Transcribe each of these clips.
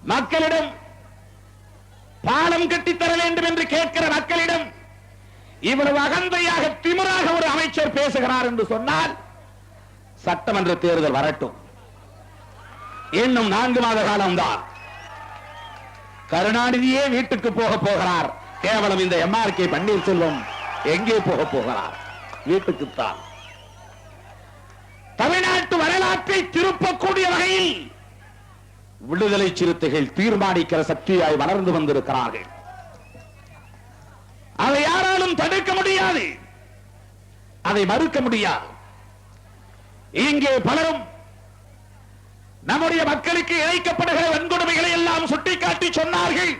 மக்களிடம் பாலம் கட்டித்தர வேண்டும் என்று கேட்கிற மக்களிடம் இவ்வளவு அகந்தையாக திமிராக ஒரு அமைச்சர் பேசுகிறார் என்று சொன்னால் சட்டமன்ற தேர்தல் வரட்டும். இன்னும் நான்கு மாத காலம்தான். கருணாநிதியே வீட்டுக்கு போக போகிறார். கேவலம் இந்த எம்ஆர் கே பன்னீர்செல்வம் எங்கே போக போகிறார்? வீட்டுக்குத்தான். தமிழ்நாட்டு வரலாற்றை திருப்பக்கூடிய வகையில் விடுதலை சிறுத்தைகள் தீர்மானிக்கிற சக்தியாய் வளர்ந்து வந்திருக்கிறார்கள். அதை யாராலும் தடுக்க முடியாது. அதை மறுக்க முடியாது. இங்கே பலரும் நம்முடைய மக்களுக்கு இழைக்கப்படுகிற வன்கொடுமைகளை எல்லாம் சுட்டிக்காட்டி சொன்னார்கள்.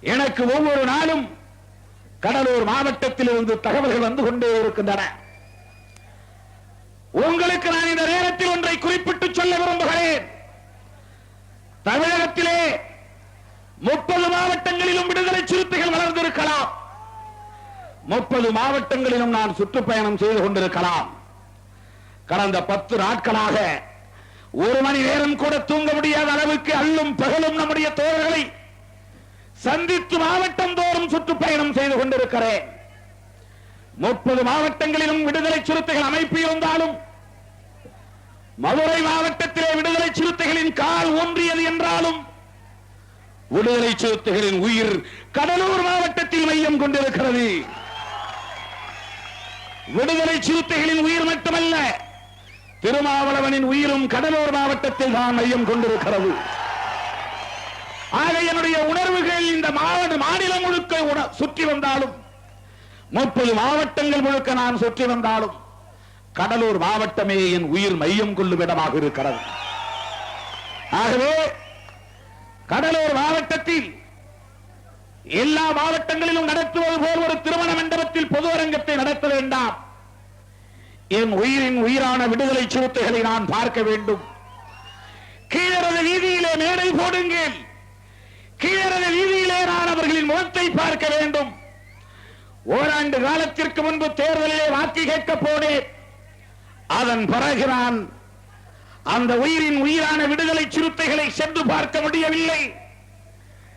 எனக்கு ஒவ்வொரு நாளும் கடலூர் மாவட்டத்தில் இருந்து தகவல்கள் வந்து கொண்டே இருக்கின்றன. உங்களுக்கு நான் இந்த நேரத்தில் ஒன்றை குறிப்பிட்டு சொல்ல விரும்புகிறேன். தமிழகத்திலே முப்பது மாவட்டங்களிலும் விடுதலை சிறுத்தைகள் வளர்ந்திருக்கலாம். முப்பது மாவட்டங்களிலும் நான் சுற்றுப்பயணம் செய்து கொண்டிருக்கலாம். கடந்த பத்து நாட்களாக ஒரு மணி நேரம் கூட தூங்க முடியாத அளவுக்கு அள்ளும் பகலும் நம்முடைய தோழர்களை சந்தித்து மாவட்டம் தோறும் சுற்றுப்பயணம் செய்து கொண்டிருக்கிறேன். முப்பது மாவட்டங்களிலும் விடுதலை சிறுத்தைகள் அமைப்பு இருந்தாலும் மதுரை மாவட்டத்திலே விடுதலை சிறுத்தைகளின் கால் ஒன்றியது என்றாலும் விடுதலை சிறுத்தைகளின் உயிர் கடலூர் மாவட்டத்தில் மையம் கொண்டிருக்கிறது. விடுதலை சிறுத்தைகளின் உயிர் மட்டுமல்ல திருமாவளவனின் உயிரும் கடலூர் மாவட்டத்தில் தான் மையம் கொண்டிருக்கிறது. ஆக என்னுடைய உணர்வுகள் இந்த மாவட்ட மாநிலம் முழுக்க சுற்றி வந்தாலும் முப்பது மாவட்டங்கள் முழுக்க நான் சுற்றி வந்தாலும் கடலூர் மாவட்டமே என் உயிர் மையம் கொள்ளும் இடமாக இருக்கிறது. ஆகவே கடலூர் மாவட்டத்தில் எல்லா மாவட்டங்களிலும் நடத்துவது போல் ஒரு திருமண மண்டபத்தில் பொது அரங்கத்தை நடத்த வேண்டாம். என் உயிரின் உயிரான விடுதலை சிறுத்தைகளை நான் பார்க்க வேண்டும். கீழரத வீதியிலே மேடை போடுங்கள். கீழரத வீதியிலே நான் அவர்களின் முகத்தை பார்க்க வேண்டும். ஓராண்டு காலத்திற்கு முன்பு தேர்தலிலே வாக்கு கேட்க போனேன். அதன் பிறகு நான் அந்த உயிரின் உயிரான விடுதலை சிறுத்தைகளை சென்று பார்க்க முடியவில்லை.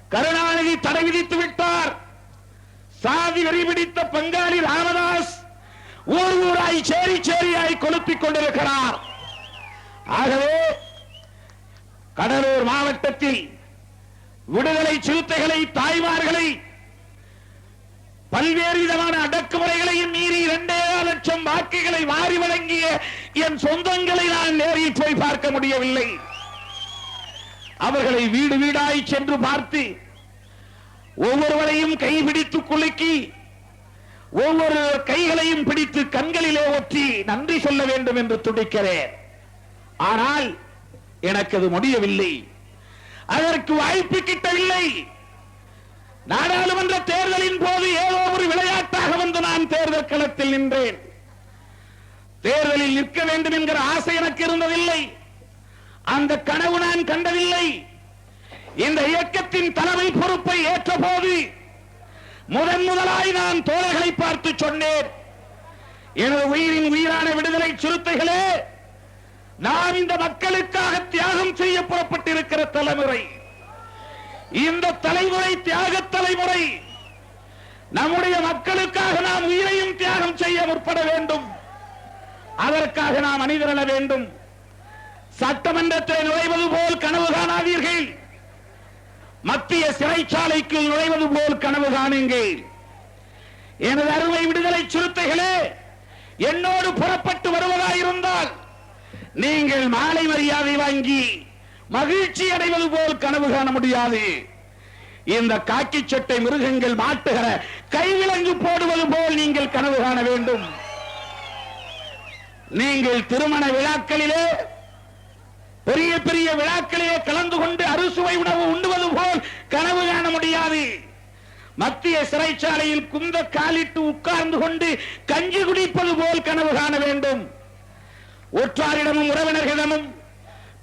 கருணாநிதி தடை விதித்து விட்டார். சாதி வெறிபிடித்த பங்காளி ராமதாஸ் ஊர் ஊராய் சேரி சேரியாய் கொளுத்திக் கொண்டிருக்கிறார். ஆகவே கடலூர் மாவட்டத்தில் விடுதலை சிறுத்தைகளை தாய்மார்களை பல்வேறு விதமான அடக்குமுறைகளையும் மீறி இரண்டே லட்சம் வாக்குகளை வாரி வழங்கிய என் சொந்தங்களை நான் நேரில் போய் பார்க்க முடியவில்லை. அவர்களை வீடு வீடாய் சென்று பார்த்து ஒவ்வொருவரையும் கைபிடித்து குலுக்கி ஒவ்வொரு கைகளையும் பிடித்து கண்களிலே ஒற்றி நன்றி சொல்ல வேண்டும் என்று துடிக்கிறேன். ஆனால் எனக்கு அது முடியவில்லை. அதற்கு வாய்ப்பு கிட்டவில்லை. நாடாளுமன்ற தேர்தலின் போது ஏதோ ஒரு விளையாட்டாக வந்து நான் தேர்தல் களத்தில் நின்றேன். தேர்தலில் நிற்க வேண்டும் என்கிற ஆசை எனக்கு இருந்ததில்லை. அந்த கனவு நான் கண்டதில்லை. இந்த இயக்கத்தின் தலைமை பொறுப்பை ஏற்ற போது முதன் முதலாய் நான் தோழர்களை பார்த்து சொன்னேன். எனது உயிரின் உயிரான விடுதலை சிறுத்தைகளே நான் இந்த மக்களுக்காக தியாகம் செய்ய புறப்பட்டிருக்கிற தலைமுறை. இந்த தலைமுறை தியாக தலைமுறை. நம்முடைய மக்களுக்காக நாம் உயிரையும் தியாகம் செய்ய முற்பட வேண்டும். அதற்காக நாம் அணிதிரள வேண்டும். சட்டமன்றத்தில் நுழைவது போல் கனவு காணாதீர்கள். மத்திய சிறைச்சாலைக்கு நுழைவது போல் கனவு காணுங்கள். எனது அருமை விடுதலை சிறுத்தைகளே என்னோடு புறப்பட்டு வருவதாயிருந்தால் நீங்கள் மாலை மரியாதை வாங்கி மகிழ்ச்சி அடைவது போல் கனவு காண முடியாது. இந்த காக்கி சட்டை மிருகங்கள் மாட்டுகிற கைவிலங்கு போடுவது போல் நீங்கள் கனவு காண வேண்டும். நீங்கள் திருமண விழாக்களிலே பெரிய பெரிய விழாக்களிலே கலந்து கொண்டு அறுசுவை உணவு உண்ணுவது போல் கனவு காண முடியாது. மத்திய சிறைச்சாலையில் குந்த காலிட்டு உட்கார்ந்து கொண்டு கஞ்சி குடிப்பது போல் கனவு காண வேண்டும். உற்றாரிடமும் உறவினர்களிடமும்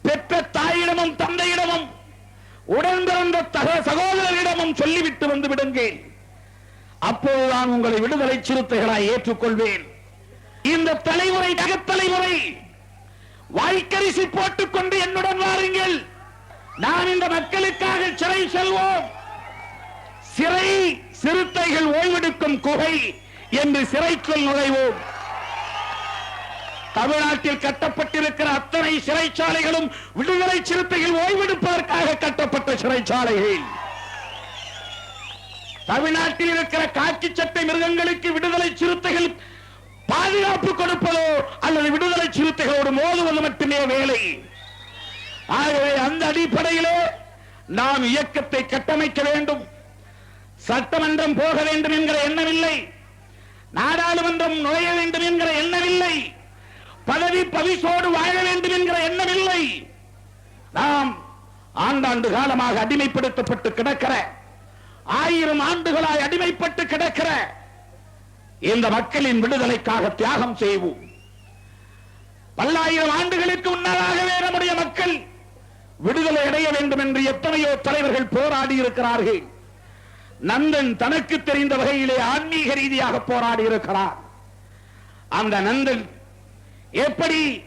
பெற்ற தாயிடமும் தந்தையிடமும் உடன் பிறந்த தக சகோதரரிடமும் சொல்லிவிட்டு வந்து விடுங்கள். அப்போதுதான் உங்களை விடுதலை சிறுத்தைகளாய் ஏற்றுக்கொள்வேன். இந்த தலைமுறை தலைமுறை வாய்க்கரிசி போட்டுக் கொண்டு என்னுடன் வாருங்கள். நான் இந்த மக்களுக்காக சிறை செல்வோம். சிறை சிறுத்தைகள் ஓய்வெடுக்கும் குகை என்று சிறைக்குள் நுழைவோம். தமிழ்நாட்டில் கட்டப்பட்டிருக்கிற அத்தனை சிறைச்சாலைகளும் விடுதலை சிறுத்தைகள் ஓய்வெடுப்பதற்காக கட்டப்பட்ட சிறைச்சாலைகள். தமிழ்நாட்டில் இருக்கிற காட்சி சட்டை மிருகங்களுக்கு விடுதலை சிறுத்தைகள் பாதுகாப்பு கொடுப்பதோ அல்லது விடுதலை சிறுத்தைகளோடு மோதுவது மட்டுமே வேலை. ஆகவே அந்த அடிப்படையிலே நாம் இயக்கத்தை கட்டமைக்க வேண்டும். சட்டமன்றம் போக வேண்டும் என்கிற எண்ணமில்லை. நாடாளுமன்றம் நுழைய வேண்டும் என்கிற எண்ணமில்லை. பதவி பவிசோடு வாழ வேண்டும் என்கிற எண்ணமில்லை நாம் ஆண்டாண்டு காலமாக அடிமைப்படுத்தப்பட்டு கிடக்கிற ஆயிரம் ஆண்டுகளாய் அடிமைப்பட்டு கிடக்கிற இந்த மக்களின் விடுதலைக்காக தியாகம் செய்வோம். பல்லாயிரம் ஆண்டுகளுக்கு முன்னதாகவே நம்முடைய மக்கள் விடுதலை அடைய வேண்டும் என்று எத்தனையோ தலைவர்கள் போராடி இருக்கிறார்கள். நந்தன் தனக்கு தெரிந்த வகையிலே ஆன்மீக ரீதியாக போராடி இருக்கிறார். அந்த நந்தன் எப்படி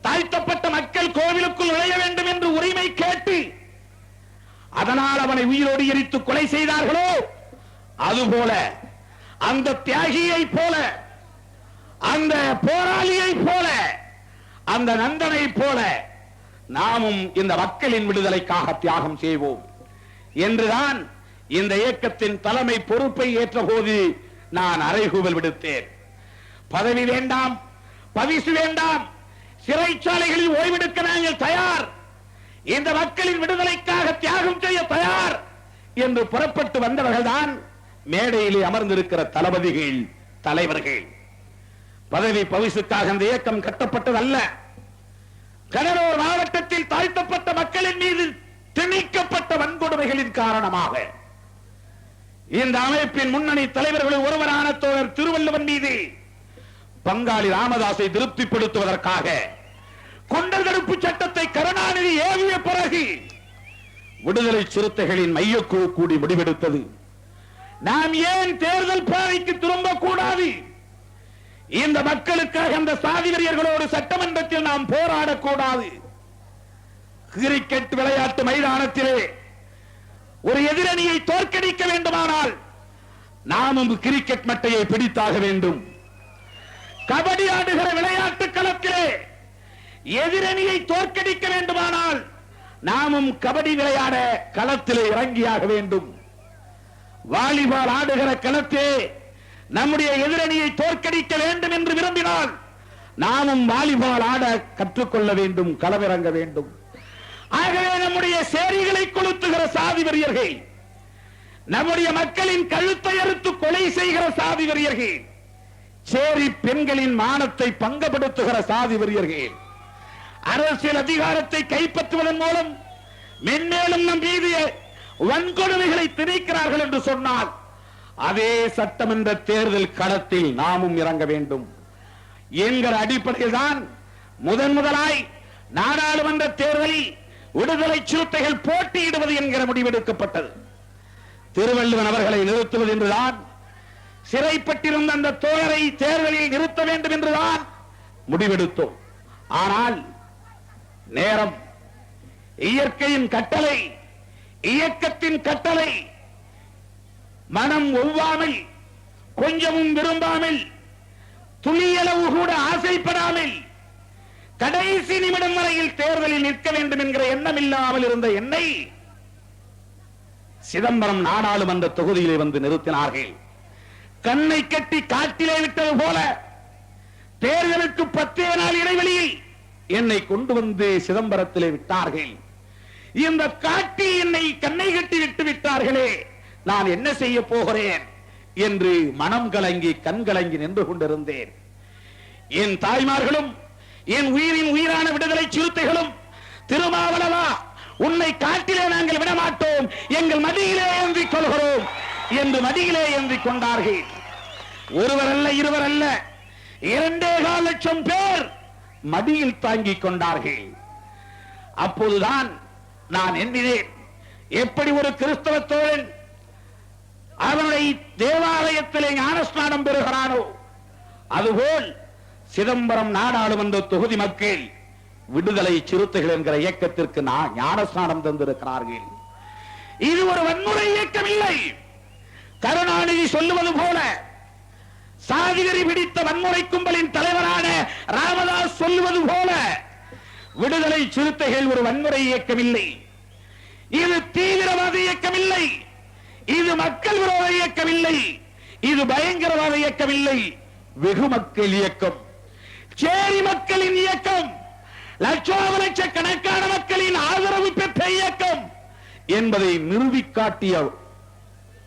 தாழ்த்தப்பட்ட மக்கள் கோவிலுக்குள் நுழைய வேண்டும் என்று உரிமை கேட்டு அதனால் அவனை உயிரோடு எரித்து கொலை செய்தார்களோ? அதுபோல அந்த தியாகியை போல அந்த போராளியை போல அந்த நந்தனை போல நாமும் இந்த மக்களின் விடுதலைக்காக தியாகம் செய்வோம். என்றுதான் இந்த இயக்கத்தின் தலைமை பொறுப்பை ஏற்ற போது நான் அறைகூவல் விடுத்தேன். பதவி வேண்டாம் பவிசு வேண்டாம். சிறைச்சாலைகளில் ஓய்வெடுக்க நாங்கள் தயார். இந்த மக்களின் விடுதலைக்காக தியாகம் செய்ய தயார் என்று புறப்பட்டு வந்தவர்கள்தான் மேடையிலே அமர்ந்திருக்கிற தளபதிகள் தலைவர்கள். பதவி பவிசுக்காக இந்த இயக்கம் கட்டப்பட்டதல்ல. கடலூர் மாவட்டத்தில் தாழ்த்தப்பட்ட மக்களின் மீது திணிக்கப்பட்ட வன்கொடுமைகளின் காரணமாக இந்த அமைப்பின் முன்னணி தலைவர்களில் ஒருவரான தோழர் திருவள்ளுவன் மீது பங்காளி ராமதாசை திருப்திப்படுத்துவதற்காக குண்டர் தடுப்பு சட்டத்தை கருணாநிதி ஏவிய பிறகு விடுதலை சிறுத்தைகளின் மையக்குழு கூடி முடிவெடுத்தது. நாம் ஏன் தேர்தல் பாதைக்கு திரும்ப கூடாது இந்த மக்களுக்காக அந்த சாதிவெறியர்களோடு சட்டமன்றத்தில் நாம் போராடக்கூடாது. கிரிக்கெட் விளையாட்டு மைதானத்திலே ஒரு எதிரணியை தோற்கடிக்க வேண்டுமானால் நாமும் கிரிக்கெட் மட்டையை பிடித்தாக வேண்டும். கபடி ஆடுகிற விளையாட்டு களத்திலே எதிரணியை தோற்கடிக்க வேண்டுமானால் நாமும் கபடி விளையாட களத்திலே இறங்கியாக வேண்டும். வாலிபால் ஆடுகிற களத்தே நம்முடைய எதிரணியை தோற்கடிக்க வேண்டும் என்று விரும்பினால் நாமும் வாலிபால் ஆட கற்றுக்கொள்ள வேண்டும் களமிறங்க வேண்டும். ஆகவே நம்முடைய சேரிகளை கொளுத்துகிற சாதி வெறியர்கள் நம்முடைய மக்களின் கழுத்தை அறுத்து கொலை செய்கிற சாதி வெறியர்கள் சேரி பெண்களின் மானத்தை பங்கப்படுத்துகிற சாதி வெறியர்கள். அரசியல் அதிகாரத்தை கைப்பற்றுவதன் மூலம் மென்மேலும் நம் மீது வன்கொடுமைகளை திணிக்கிறார்கள் என்று சொன்னால் அதே சட்டமன்ற தேர்தல் களத்தில் நாமும் இறங்க வேண்டும். என்கிற அடிப்படையில் தான் முதன் முதலாய் நாடாளுமன்ற தேர்தலில் விடுதலை சிறுத்தைகள் போட்டியிடுவது என்கிற முடிவெடுக்கப்பட்டது திருவள்ளுவன் அவர்களை நிறுத்துவது என்றுதான் சிறைப்பட்டிருந்த அந்த தோழரை தேர்தலில் நிறுத்த வேண்டும் என்றுதான் முடிவெடுத்தோம். ஆனால் நேரம் இயற்கையின் கட்டளை இயக்கத்தின் கட்டளை மனம் ஒவ்வாமல் கொஞ்சமும் விரும்பாமல் துளியளவு கூட ஆசைப்படாமல் கடைசி நிமிடம் வரையில் தேர்தலில் நிற்க வேண்டும் என்கிற எண்ணம் இல்லாமல் இருந்த என்னை சிதம்பரம் நாடாளுமன்ற தொகுதியிலே வந்து நிறுத்தினார்கள். கண்ணை கட்டி காட்டிலே விட்டது போல தேர்தலுக்கு பத்தே நாள் இடைவெளியில் என்னை கொண்டு வந்து சிதம்பரத்திலே விட்டார்கள். இந்த காட்டி என்னை கண்ணை கட்டி விட்டு விட்டார்களே நான் என்ன செய்ய போகிறேன் என்று மனம் கலங்கி கண் கலங்கி நின்று கொண்டிருந்தேன். என் தாய்மார்களும் என் உயிரின் உயிரான விடுதலை சிறுத்தைகளும் திருமாவளவா உன்னை காட்டிலே நாங்கள் விடமாட்டோம் எங்கள் மடியிலே ஏந்திக் கொள்கிறோம் என்று மடியிலே ஏந்திக் கொண்டார்கள். ஒருவர் அல்ல இருவர் அல்ல இரண்டே கால் லட்சம் பேர் மடியில் தாங்கிக் கொண்டார்கள். அப்போதுதான் நான் எண்ணினேன் எப்படி ஒரு கிறிஸ்தவ தோழன் அவனுடைய தேவாலயத்திலே ஞானஸ்நானம் பெறுகிறானோ அதுபோல் சிதம்பரம் நாடாளுமன்ற தொகுதி மக்கள் விடுதலை சிறுத்தைகள் என்கிற இயக்கத்திற்கு நான் ஞானஸ்நானம் தந்திருக்கிறார்கள். இது ஒரு வன்முறை இயக்கம் இல்லை கருணாநிதி சொல்லுவது போல சாதிகரி பிடித்த வன்முறை கும்பலின் தலைவரான ராமதாஸ் சொல்லுவது போல விடுதலை சிறுத்தைகள் ஒரு வன்முறை இயக்கம் இல்லை இது தீவிரவாத இயக்கம் இல்லை இது மக்கள் விரோத இயக்கம் இல்லை இது பயங்கரவாத இயக்கம் இல்லை வெகு மக்கள் இயக்கம். சேரி மக்களின் இயக்கம். லட்சோப லட்சக்கணக்கான மக்களின் ஆதரவு பெற்ற இயக்கம். என்பதை நிறுவி காட்டிய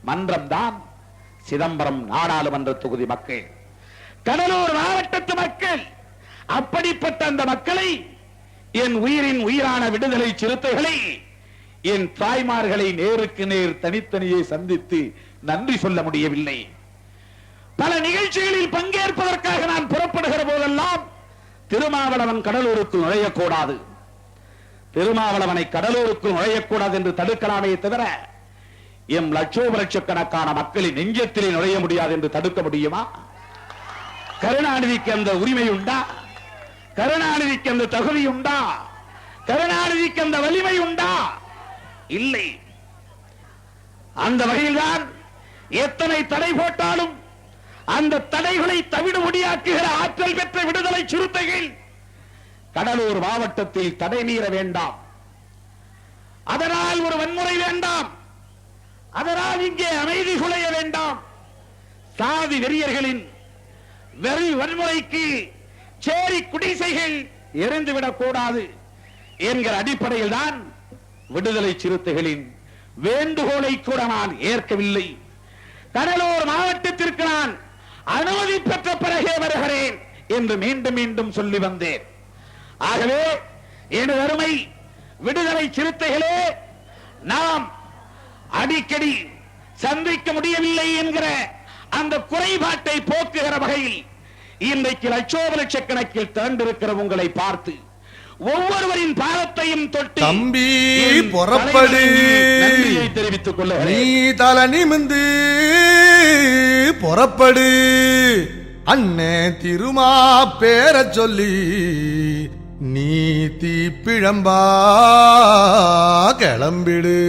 மன்றம்தான் சிதம்பரம் நாடாளுமன்ற தொகுதி மக்கள். கடலூர் மாவட்டத்து மக்கள். அப்படிப்பட்ட அந்த மக்களை என் உயிரின் உயிரான விடுதலை சிறுத்தைகளை என் தாய்மார்களை நேருக்கு நேர் தனித்தனியே சந்தித்து நன்றி சொல்ல முடியவில்லை. பல நிகழ்ச்சிகளில் பங்கேற்பதற்காக நான் புறப்படுகிற போதெல்லாம் திருமாவளவன் கடலூருக்கு நுழையக்கூடாது. திருமாவளவனை கடலூருக்கு நுழையக்கூடாது என்று தடுக்கலாமே தவிர எம் லட்சோப லட்சக்கணக்கான மக்களின் நெஞ்சத்திலே நுழைய முடியாது என்று தடுக்க முடியுமா? கருணாநிதிக்கு அந்த உரிமை உண்டா? கருணாநிதிக்கு அந்த தகுதி உண்டா? கருணாநிதிக்கு அந்த வலிமை உண்டா? இல்லை. அந்த வகையில்தான் எத்தனை தடை போட்டாலும் அந்த தடைகளை தவிடு முடியாக்குகிற ஆற்றல் பெற்ற விடுதலை சிறுத்தைகள் கடலூர் மாவட்டத்தில் தடை மீற வேண்டாம். அதனால் ஒரு வன்முறை வேண்டாம். அதனால் இங்கே அமைதி குலைய வேண்டாம். சாதி வெறியர்களின் வெறி வன்முறைக்கு சேரி குடிசைகள் இறந்துவிடக் கூடாது என்கிற அடிப்படையில் தான் விடுதலை சிறுத்தைகளின் வேண்டுகோளை கூட நான் ஏற்கவில்லை. கடலூர் மாவட்டத்திற்கு நான் அனுமதி பெற்ற பிறகே வருகிறேன் என்று மீண்டும் மீண்டும் சொல்லி வந்தேன். ஆகவே எனது அருமை விடுதலை சிறுத்தைகளே நாம் அடிக்கடி சந்திக்க முடியவில்லை என்கிற அந்த குறைபாட்டை போக்குகிற வகையில் இன்றைக்கு லட்சோப லட்சக்கணக்கில் திரண்டிருக்கிற உங்களை பார்த்து ஒவ்வொருவரின் பாதத்தையும் தொட்டு தம்பி, புறப்படு. தெரிவித்துக் நீ கொள்ளுகிறேன் தல நிமிந்து புறப்படு. அண்ணே திருமா பேர சொல்லி நீ தீப்பிழம்பா கிளம்பிடு.